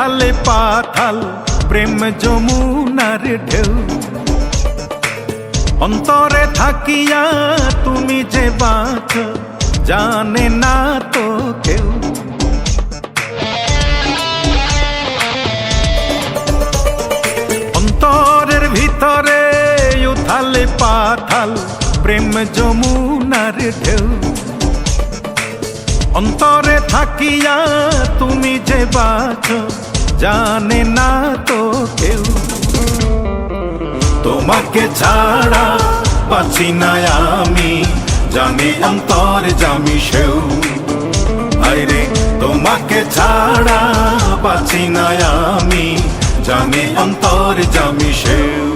উথালে পাথাল প্রেম যমুনার ঢেউ। অন্তরে থাকিয়া তুমি যে বাঁচ, জানে না তো কেউ। অন্তরের ভিতরে উথালে পাথাল প্রেম যমুনার ঢেউ। অন্তরে থাকিয়া তুমি যে বাঁচ জানে না তো কেউ। তোমাকে ছাড়া বাঁচি না আমি, জানি অন্তর জামি সেও। আরে তোমাকে ছাড়া বাঁচি না আমি, জানি অন্তর জামি সেও।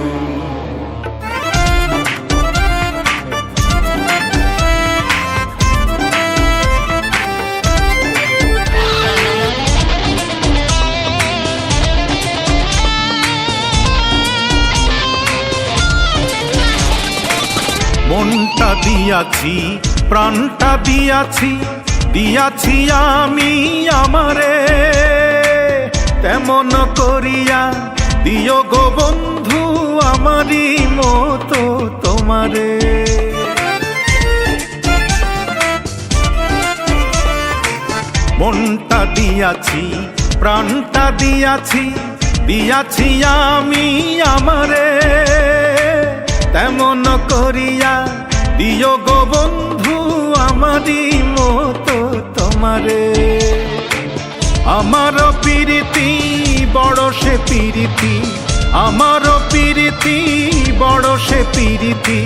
মনটা দিয়াছি, প্রাণটা দিয়াছি দিয়াছি আমি আমারে। তেমন করিয়া দিও গো বন্ধু আমারই মতো তোমারে। মনটা দিয়াছি, প্রাণটা দিয়াছি দিয়াছি আমি আমারে। তেমন করিয়া দিও গো বন্ধু আমারই মতো তোমারে। আমার পিরিতি বড় সে পিরিতি, আমার পিরিতি বড় সে পিরিতি,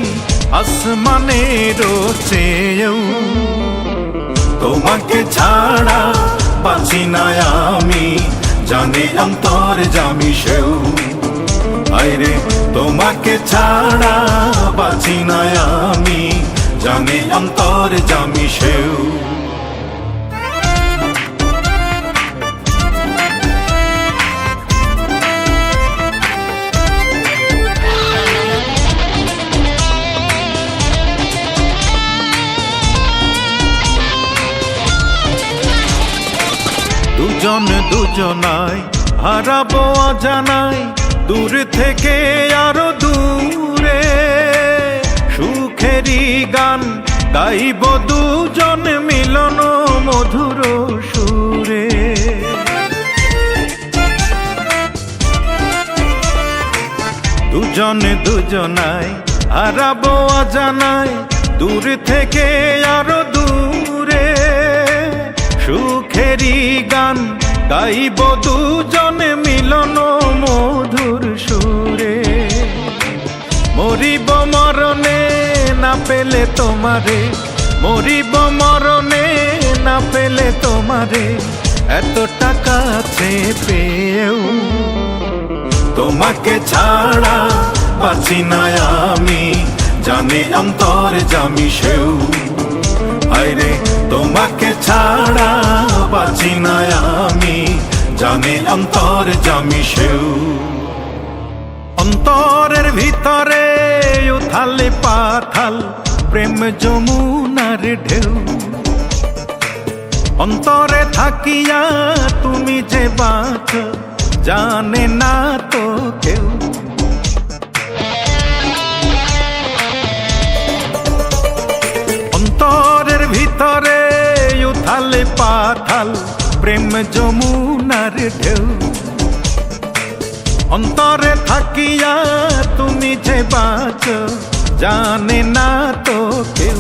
আসমানের চেয়েও। তোমাকে ছাড়া বাঁচি না আমি, জানে অন্তর জামি সেও। আরে তোমাকে ছাড়া বাঁচি না আমি। জানে অন্তর জামি সেও। দুজন দুজনায় হারাবো অজানায় দূর থেকে আরও দূরে। সুখেরই গান, গাইব দুজন মিলন মধুর সুরে। দুজন দুজনায় হারাবো অজানায় দূর থেকে আরও দূরে। সুখেরই গান, গাইব দুজনে পেলে তোমারে, মরিব মরণে না পেলে তোমারে, এত টাকা পেয়েও। তোমাকে ছাড়া বাঁচি না আমি, জানে অন্তর জামি সেও। আরে তোমাকে ছাড়া বাঁচি না আমি, জানে অন্তর জামি সেও। অন্তরের ভিতরে উথালে পাথাল প্রেম যমুনার ঢেউ অন্তরে থাকিয়া তুমি যে বাঁচ জানে না তো কেউ অন্তরের ভিতরে উথালে পাথাল প্রেম যমুনার ঢেউ অন্তরে থাকিয়া তুমি যে বাঁচ, জানে না তো কেউ।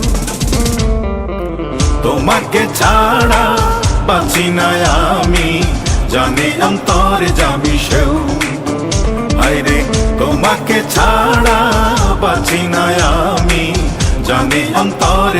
তোমাকে ছাড়া বাঁচি না আমি, জানে অন্তর জামি সেও। আরে তোমাকে ছাড়া বাঁচি না আমি, জানে অন্তর